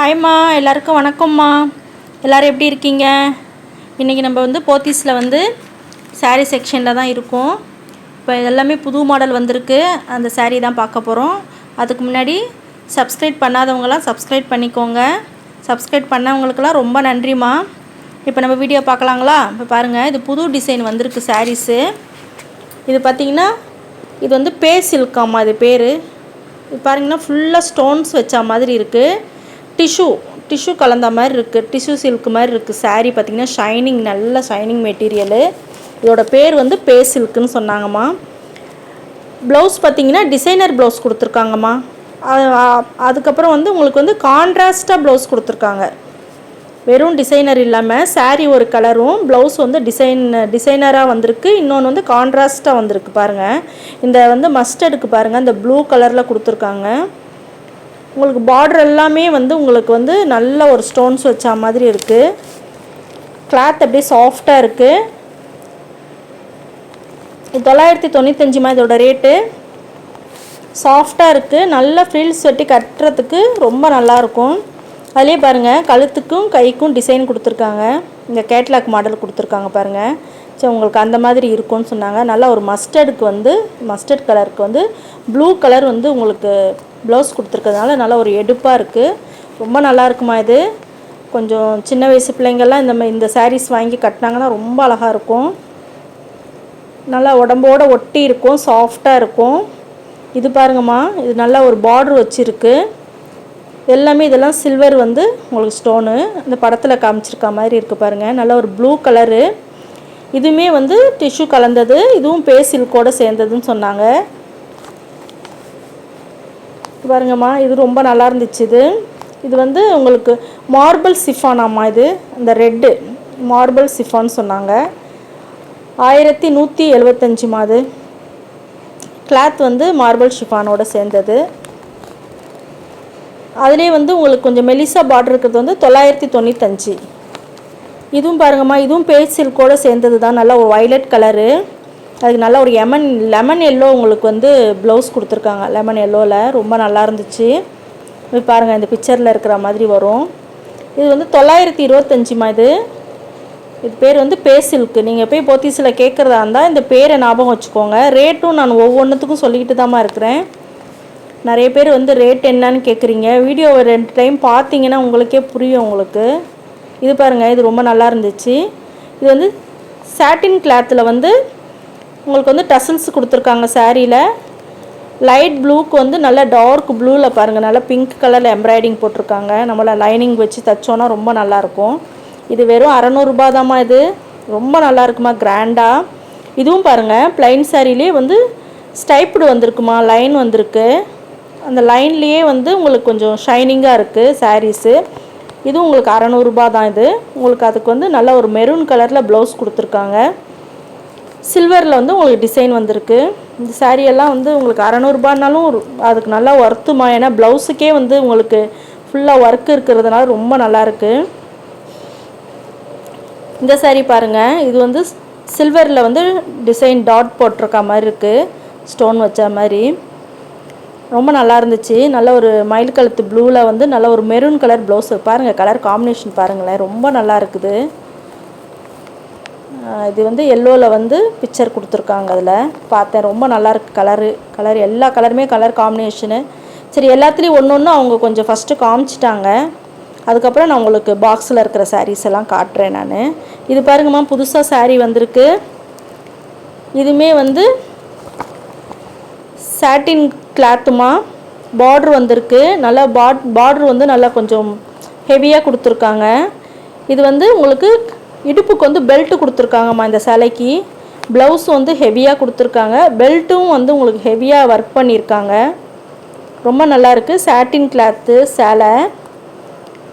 ஹாய்மா எல்லாருக்கும் வணக்கம்மா. எல்லோரும் எப்படி இருக்கீங்க? இன்றைக்கி நம்ம வந்து போத்தீஸில் வந்து saree செக்ஷனில் தான் இருக்கோம். இப்போ எல்லாமே புது மாடல் வந்திருக்கு. அந்த சாரீ தான் பார்க்க போகிறோம் அதுக்கு முன்னாடி சப்ஸ்கிரைப் பண்ணாதவங்களாம் சப்ஸ்கிரைப் பண்ணிக்கோங்க. சப்ஸ்கிரைப் பண்ணவங்களுக்கெல்லாம் ரொம்ப நன்றிம்மா. இப்போ நம்ம வீடியோ பார்க்கலாங்களா? இப்போ பாருங்கள் இது புது டிசைன் வந்திருக்கு சாரீஸு இது பார்த்திங்கன்னா இது வந்து பே சில்காம்மா இது பேர். இது பாருங்கன்னா ஃபுல்லாக ஸ்டோன்ஸ் வச்ச மாதிரி இருக்குது டிஷ்யூ டிஷ்யூ கலந்த மாதிரி இருக்குது டிஷ்யூ சில்க் மாதிரி இருக்குது saree பார்த்திங்கன்னா ஷைனிங் நல்ல ஷைனிங் மெட்டீரியலு இதோட பேர் வந்து பே சில்க்குன்னு சொன்னாங்கம்மா. ப்ளவுஸ் பார்த்தீங்கன்னா டிசைனர் ப்ளவுஸ் கொடுத்துருக்காங்கம்மா. அதுக்கப்புறம் வந்து உங்களுக்கு வந்து கான்ட்ராஸ்ட்டாக ப்ளவுஸ் கொடுத்துருக்காங்க. வெறும் டிசைனர் இல்லாமல் saree ஒரு கலரும் ப்ளவுஸ் வந்து டிசைன் டிசைனராக வந்திருக்கு. இன்னொன்று வந்து கான்ட்ராஸ்ட்டாக வந்திருக்கு பாருங்கள் இந்த வந்து மஸ்டர்டுக்கு பாருங்கள் இந்த ப்ளூ கலரில் கொடுத்துருக்காங்க. உங்களுக்கு பார்டர் எல்லாமே வந்து உங்களுக்கு வந்து நல்ல ஒரு ஸ்டோன்ஸ் வச்ச மாதிரி இருக்குது கிளாத் அப்படியே சாஃப்டாக இருக்குது தொள்ளாயிரத்தி தொள்ளாயிரத்தி தொண்ணூத்தஞ்சுமா இதோட ரேட்டு சாஃப்டாக இருக்குது நல்ல ஃப்ரில்ஸ் வெட்டி கட்டுறதுக்கு ரொம்ப நல்லாயிருக்கும் அதுலேயே பாருங்கள் கழுத்துக்கும் கைக்கும் டிசைன் கொடுத்துருக்காங்க. இந்த கேட்லாக் மாடல் கொடுத்துருக்காங்க பாருங்கள் சரி உங்களுக்கு அந்த மாதிரி இருக்கும்னு சொன்னாங்க. நல்லா ஒரு மஸ்டர்டுக்கு வந்து மஸ்டர்ட் கலருக்கு வந்து ப்ளூ கலர் வந்து உங்களுக்கு ப்ளவுஸ் கொடுத்துருக்கறதுனால நல்லா ஒரு எடுப்பாக இருக்குது ரொம்ப நல்லா இருக்குமா இது? கொஞ்சம் சின்ன வயசு பிள்ளைங்கள்லாம் இந்த இந்த சாரீஸ் வாங்கி கட்டினாங்கன்னா ரொம்ப அழகாக இருக்கும். நல்லா உடம்போட ஒட்டி இருக்கும் சாஃப்டாக இருக்கும். இது பாருங்கம்மா இது நல்லா ஒரு பார்டர் வச்சுருக்கு. எல்லாமே இதெல்லாம் சில்வர் வந்து உங்களுக்கு ஸ்டோனு இந்த படத்தில் காமிச்சிருக்க மாதிரி இருக்குது பாருங்கள் நல்ல ஒரு ப்ளூ கலரு இதுவுமே வந்து டிஷ்யூ கலந்தது. இதுவும் பே சில்கோட சேர்ந்ததுன்னு சொன்னாங்க. பாருங்கம்மா இது ரொம்ப நல்லா இருந்துச்சு இது. இது வந்து உங்களுக்கு மார்பிள் சிஃபானாம்மா இது. இந்த ரெட்டு மார்பிள் சிஃபான் சொன்னாங்க. ஆயிரத்தி நூற்றி எழுபத்தஞ்சு மாது கிளாத் வந்து மார்பிள் ஷிஃபானோட சேர்ந்தது. அதுலேயே வந்து உங்களுக்கு கொஞ்சம் மெலிசா பார்டர் இருக்கிறது வந்து தொள்ளாயிரத்தி தொண்ணூத்தஞ்சு. இதுவும் பாருங்கம்மா இதுவும் பேஜ் சில்கோட சேர்ந்தது தான் நல்லா ஒரு வயலட் கலரு. அதுக்கு நல்லா ஒரு எமன் லெமன் எல்லோ உங்களுக்கு வந்து ப்ளவுஸ் கொடுத்துருக்காங்க. லெமன் எல்லோவில் ரொம்ப நல்லா இருந்துச்சு. இது பாருங்கள் இந்த பிக்சரில் இருக்கிற மாதிரி வரும். இது வந்து தொள்ளாயிரத்தி இருபத்தஞ்சிமா இது? இது பேர் வந்து பே சில்க்கு நீங்கள் போய் போத்தீஸில் கேட்குறதா இருந்தால் இந்த பேரை ஞாபகம் வச்சுக்கோங்க. ரேட்டும் நான் ஒவ்வொன்றுத்துக்கும் சொல்லிக்கிட்டு தாம்மா இருக்கிறேன். நிறைய பேர் வந்து ரேட் என்னன்னு கேட்குறீங்க வீடியோ ஒரு ரெண்டு டைம் பார்த்தீங்கன்னா உங்களுக்கே புரியும் உங்களுக்கு. இது பாருங்கள் இது ரொம்ப நல்லா இருந்துச்சு. இது வந்து சாட்டின் கிளாத்தில் வந்து உங்களுக்கு வந்து டசன்ஸ் கொடுத்துருக்காங்க சாரியில் லைட் ப்ளூக்கு வந்து நல்ல டார்க் ப்ளூவில் பாருங்கள் நல்லா பிங்க் கலரில் எம்ப்ராய்டிங் போட்டிருக்காங்க. நம்மளை லைனிங் வச்சு தைச்சோன்னா ரொம்ப நல்லாயிருக்கும் இது வெறும் அறநூறுபா தாம்மா இது. ரொம்ப நல்லா இருக்குமா கிராண்டாக இதுவும் பாருங்கள் ப்ளைன் சாரிலே வந்து ஸ்டைப்டு வந்திருக்குமா லைன் வந்திருக்கு. அந்த லைன்லேயே வந்து உங்களுக்கு கொஞ்சம் ஷைனிங்காக இருக்குது சாரீஸு இதுவும் உங்களுக்கு அறநூறுபா தான் இது. உங்களுக்கு அதுக்கு வந்து நல்ல ஒரு மெரூன் கலரில் ப்ளவுஸ் கொடுத்துருக்காங்க. சில்வரில் வந்து உங்களுக்கு டிசைன் வந்திருக்கு. இந்த சாரியெல்லாம் வந்து உங்களுக்கு அறநூறுபானாலும் அதுக்கு நல்லா ஒர்த்துமா ஏன்னா ப்ளவுஸுக்கே வந்து உங்களுக்கு ஃபுல்லாக ஒர்க் இருக்கிறதுனால ரொம்ப நல்லாயிருக்கு இந்த சாரீ பாருங்கள் இது வந்து சில்வரில் வந்து டிசைன் டாட் போட்டிருக்க மாதிரி இருக்குது ஸ்டோன் வச்ச மாதிரி. ரொம்ப நல்லா இருந்துச்சு. நல்ல ஒரு மயில் கழுத்து ப்ளூவில் வந்து நல்ல ஒரு மெரூன் கலர் ப்ளவுஸ் பாருங்கள் கலர் காம்பினேஷன் பாருங்களேன். ரொம்ப நல்லா இருக்குது. இது வந்து எல்லோவில் வந்து பிக்சர் கொடுத்துருக்காங்க அதில். பார்த்தேன் ரொம்ப நல்லா இருக்கு கலரு கலர் எல்லா கலருமே கலர் காம்பினேஷனு சரி எல்லாத்துலேயும் ஒன்று ஒன்று அவங்க கொஞ்சம் ஃபஸ்ட்டு காமிச்சிட்டாங்க. அதுக்கப்புறம் நான் உங்களுக்கு பாக்ஸில் இருக்கிற சாரீஸ் எல்லாம் காட்டுறேன் நான். இது பாருங்கம்மா புதுசாக சாரீ வந்திருக்கு. இதுவுமே வந்து சாட்டின் கிளாத்துமா பார்ட்ரு வந்திருக்கு. நல்லா பாட் பார்ட்ரு வந்து நல்லா கொஞ்சம் ஹெவியாக கொடுத்துருக்காங்க. இது வந்து உங்களுக்கு இடுப்புக்கு வந்து பெல்ட்டு கொடுத்துருக்காங்கம்மா இந்த சேலைக்கு. ப்ளவுஸ் வந்து ஹெவியாக கொடுத்துருக்காங்க. பெல்ட்டும் வந்து உங்களுக்கு ஹெவியாக ஒர்க் பண்ணியிருக்காங்க. ரொம்ப நல்லாயிருக்கு சாட்டின் கிளாத்து சேலை.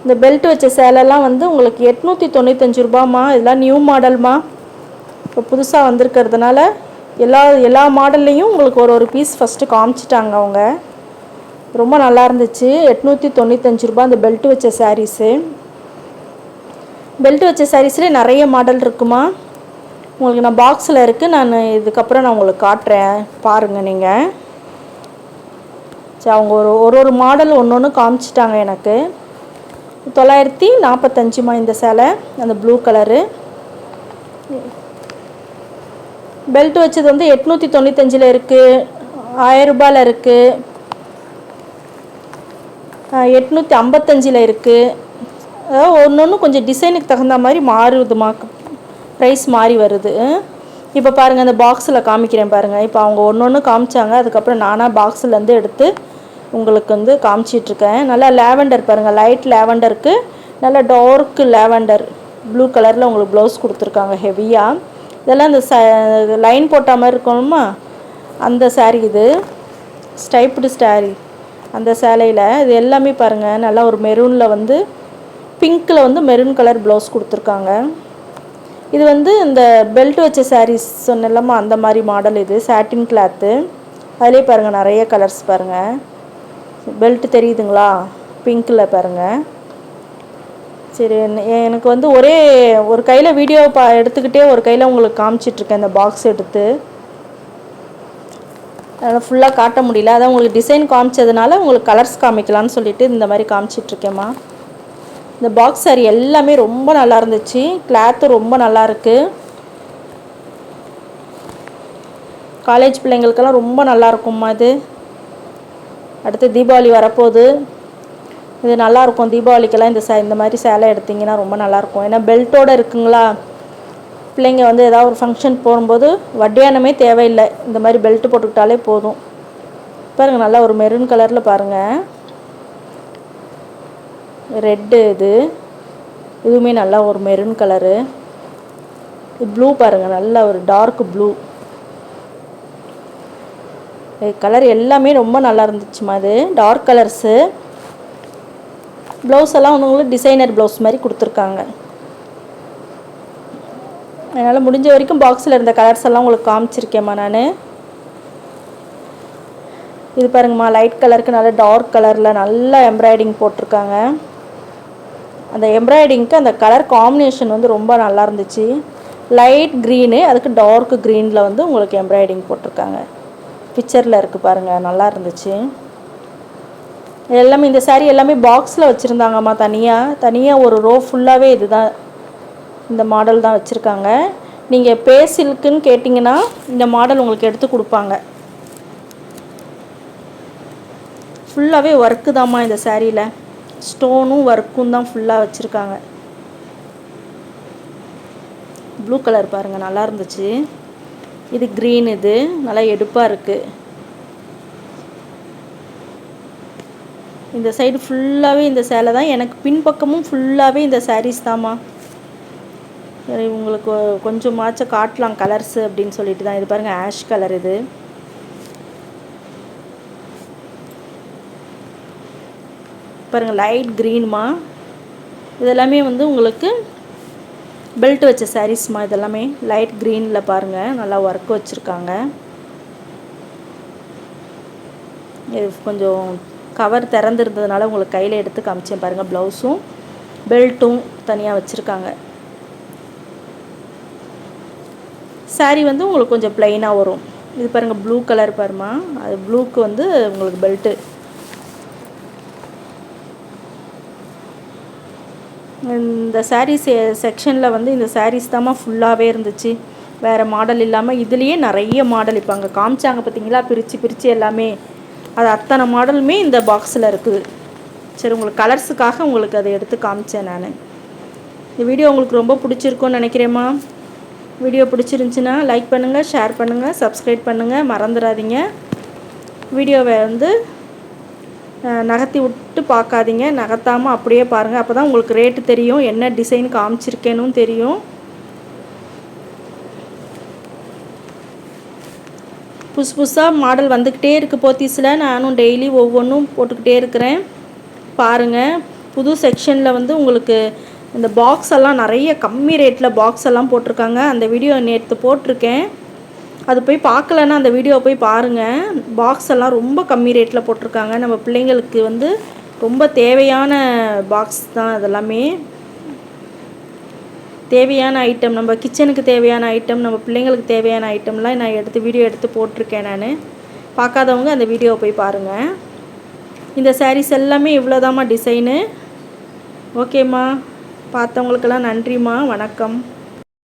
இந்த பெல்ட் வச்ச சேலைலாம் வந்து உங்களுக்கு எட்நூற்றி தொண்ணூத்தஞ்சு ரூபாம்மா. இதெல்லாம் நியூ மாடல்மா இப்போ புதுசாக வந்திருக்கிறதுனால எல்லா எல்லா மாடல்லையும் உங்களுக்கு ஒரு ஒரு பீஸ் ஃபஸ்ட்டு காமிச்சிட்டாங்க அவங்க. ரொம்ப நல்லா இருந்துச்சு. எட்நூற்றி தொண்ணூத்தஞ்சு ரூபாய் அந்த பெல்ட் வச்ச சாரீஸு பெல்ட் வச்ச சாரீஸ்லேயே நிறைய மாடல் இருக்குமா? உங்களுக்கு நான் பாக்ஸில் இருக்குது நான் இதுக்கப்புறம் நான் உங்களுக்கு காட்டுறேன். பாருங்கள் நீங்கள் சரி அவங்க ஒரு ஒரு ஒரு மாடல் ஒன்று ஒன்று காமிச்சிட்டாங்க எனக்கு. தொள்ளாயிரத்தி நாற்பத்தஞ்சுமா இந்த சேலை அந்த ப்ளூ கலரு பெல்ட் வச்சது வந்து எட்நூற்றி தொண்ணூத்தஞ்சில் இருக்குது ஆயரூபாயில் இருக்குது எட்நூற்றி ஐம்பத்தஞ்சில் இருக்குது ஒன்று ஒன்று கொஞ்சம் டிசைனுக்கு தகுந்த மாதிரி மாறுதுமா ப்ரைஸ் மாறி வருது. இப்போ பாருங்கள் அந்த பாக்ஸில் காமிக்கிறேன் பாருங்கள் இப்போ அவங்க ஒன்று ஒன்று காமிச்சாங்க. அதுக்கப்புறம் நானாக பாக்ஸ்லேருந்து எடுத்து உங்களுக்கு வந்து காமிச்சிட்ருக்கேன். நல்லா லேவெண்டர் பாருங்கள் லைட் லேவெண்டருக்கு நல்லா டார்க் லேவெண்டர் ப்ளூ கலரில் உங்களுக்கு ப்ளவுஸ் கொடுத்துருக்காங்க ஹெவியாக இதெல்லாம் இந்த ச லைன் போட்ட மாதிரி இருக்கணுமா? அந்த saree இது. ஸ்டைப்டு saree. அந்த சேலையில். இது எல்லாமே பாருங்கள் நல்லா ஒரு மெரூனில் வந்து பிங்க்கில் வந்து மெரூன் கலர் ப்ளவுஸ் கொடுத்துருக்காங்க. இது வந்து இந்த பெல்ட் வச்ச சாரீஸ் சொன்னலாமா அந்த மாதிரி மாடல் இது சாட்டின் கிளாத்து அதிலே பாருங்கள் நிறைய கலர்ஸ் பாருங்கள் பெல்ட் தெரியுதுங்களா? பிங்க்கில் பாருங்கள் சரி எனக்கு வந்து ஒரே ஒரு கையில் வீடியோ பா எடுத்துக்கிட்டே ஒரு கையில் உங்களுக்கு காமிச்சிட்ருக்கேன் இந்த பாக்ஸ் எடுத்து. அதனால் ஃபுல்லாக காட்ட முடியல. அதான் உங்களுக்கு டிசைன் காமிச்சதுனால உங்களுக்கு கலர்ஸ் காமிக்கலான்னு சொல்லிட்டு இந்த மாதிரி காமிச்சிட்ருக்கேம்மா இந்த பாக்ஸ் சாரி எல்லாமே ரொம்ப நல்லா இருந்துச்சு. கிளாத்து ரொம்ப நல்லா இருக்குது காலேஜ் பிள்ளைங்களுக்கெல்லாம் ரொம்ப நல்லா இருக்கும்மா இது. அடுத்து தீபாவளி வரப்போகுது. இது நல்லாயிருக்கும் தீபாவளிக்கெல்லாம் இந்த சே இந்த மாதிரி சேலை எடுத்திங்கன்னா ரொம்ப நல்லாயிருக்கும் ஏன்னா பெல்ட்டோட இருக்குங்களா? பிள்ளைங்க வந்து ஏதாவது ஒரு ஃபங்க்ஷன் போகும்போது வட்டியானமே தேவையில்லை. இந்த மாதிரி பெல்ட்டு போட்டுக்கிட்டாலே போதும். பாருங்கள் நல்லா ஒரு மெரூன் கலரில் பாருங்கள் ரெட்டு இது. இதுவுமே நல்லா ஒரு மெரூன் கலரு ப்ளூ பாருங்கள் நல்லா ஒரு டார்க் ப்ளூ கலர் எல்லாமே ரொம்ப நல்லா இருந்துச்சுமா அது டார்க் கலர்ஸு ப்ளவுஸ் எல்லாம் உங்களுக்கு டிசைனர் ப்ளவுஸ் மாதிரி கொடுத்துருக்காங்க. அதனால் முடிஞ்ச வரைக்கும் பாக்ஸில் இருந்த கலர்ஸ் எல்லாம் உங்களுக்கு காமிச்சிருக்கேம்மா நான். இது பாருங்கம்மா லைட் கலருக்கு நல்ல டார்க் கலரில் நல்லா எம்ப்ராய்டிங் போட்டிருக்காங்க. அந்த எம்ப்ராய்டிங்க்கு அந்த கலர் காம்பினேஷன் வந்து ரொம்ப நல்லா இருந்துச்சு. லைட் க்ரீனு அதுக்கு டார்க் க்ரீனில் வந்து உங்களுக்கு எம்ப்ராய்டிங் போட்டிருக்காங்க. பிக்சரில் இருக்குது பாருங்கள் நல்லா இருந்துச்சு. எல்லாமே இந்த சாரீ எல்லாமே பாக்ஸில் வச்சுருந்தாங்கம்மா தனியாக தனியாக ஒரு ரோ ஃபுல்லாகவே இதுதான். இந்த மாடல் தான் வச்சுருக்காங்க. நீங்கள் பே சில்க்குன்னு கேட்டிங்கன்னா இந்த மாடல் உங்களுக்கு எடுத்து கொடுப்பாங்க. ஃபுல்லாகவே ஒர்க்கு தாம்மா இந்த சாரியில் ஸ்டோனும் ஒர்க்கும் தான் ஃபுல்லாக வச்சுருக்காங்க. ப்ளூ கலர் பாருங்கள் நல்லா இருந்துச்சு. இது க்ரீன் இது நல்லா எடுப்பாக இருக்குது இந்த சைடு ஃபுல்லாகவே இந்த சேலை தான். எனக்கு பின்பக்கமும் ஃபுல்லாகவே இந்த சாரீஸ் தாம்மா. உங்களுக்கு கொஞ்சமாச்சும் காட்டலாம் கலர்ஸு அப்படின்னு சொல்லிட்டு தான். இது பாருங்கள் ஆஷ் கலர் இது. பாருங்கள் லைட் க்ரீன்மா இதெல்லாமே வந்து உங்களுக்கு பெல்ட் வச்ச சாரீஸ்மா இதெல்லாமே லைட் க்ரீனில் பாருங்கள் நல்லா ஒர்க் வச்சுருக்காங்க. இது கொஞ்சம் கவர் திறந்துருந்ததுனால உங்களுக்கு கையில் எடுத்து காமிச்சேன் பாருங்கள் ப்ளவுஸும் பெல்ட்டும் தனியாக வச்சுருக்காங்க. saree வந்து உங்களுக்கு கொஞ்சம் ப்ளைனாக வரும். இது பாருங்கள் ப்ளூ கலர் பாருமா அது ப்ளூக்கு வந்து உங்களுக்கு பெல்ட்டு இந்த சாரீ செ செக்ஷனில் வந்து இந்த சாரீஸ் தாம்மா ஃபுல்லாகவே இருந்துச்சு. வேறு மாடல் இல்லாமல் இதுலேயே நிறைய மாடல் இப்போ அங்கே காமிச்சாங்க பார்த்தீங்களா பிரித்து பிரித்து எல்லாமே. அது அத்தனை மாடலுமே இந்த பாக்ஸில் இருக்குது. சரி உங்களுக்கு கலர்ஸுக்காக உங்களுக்கு அதை எடுத்து காமிச்சேன் நான். இந்த வீடியோ உங்களுக்கு ரொம்ப பிடிச்சிருக்கும்னு நினைக்கிறேம்மா. வீடியோ பிடிச்சிருந்துச்சின்னா லைக் பண்ணுங்கள் ஷேர் பண்ணுங்கள் சப்ஸ்கிரைப் பண்ணுங்கள் மறந்துடாதீங்க. வீடியோவை வந்து நகர்த்தி விட்டு பார்க்காதீங்க. நகர்த்தாமல் அப்படியே பாருங்கள் அப்போ தான் உங்களுக்கு ரேட்டு தெரியும். என்ன டிசைன் காமிச்சிருக்கேனும் தெரியும். புதுசு புதுசாக மாடல் வந்துக்கிட்டே இருக்குது போத்தீஸில். நானும் டெய்லி ஒவ்வொன்றும் போட்டுக்கிட்டே இருக்கிறேன். பாருங்கள் புது செக்ஷனில் வந்து உங்களுக்கு இந்த பாக்ஸ் எல்லாம் நிறைய கம்மி ரேட்டில் பாக்ஸ் எல்லாம் போட்டிருக்காங்க. அந்த வீடியோ நேற்று போட்டிருக்கேன். அது போய் பார்க்கலன்னா அந்த வீடியோ போய் பாருங்கள் பாக்ஸ் எல்லாம் ரொம்ப கம்மி ரேட்டில் போட்டிருக்காங்க. நம்ம பிள்ளைங்களுக்கு வந்து ரொம்ப தேவையான பாக்ஸ் தான் அதெல்லாமே. தேவையான ஐட்டம் நம்ம கிச்சனுக்கு தேவையான ஐட்டம் நம்ம பிள்ளைங்களுக்கு தேவையான ஐட்டம்லாம் நான் எடுத்து வீடியோ எடுத்து போட்டிருக்கேன் நான். பார்க்காதவங்க அந்த வீடியோவை போய் பாருங்கள் இந்த சாரீஸ் எல்லாமே இவ்வளோதாம்மா டிசைனு ஓகேம்மா பார்த்தவங்களுக்கெல்லாம் நன்றிம்மா. வணக்கம்.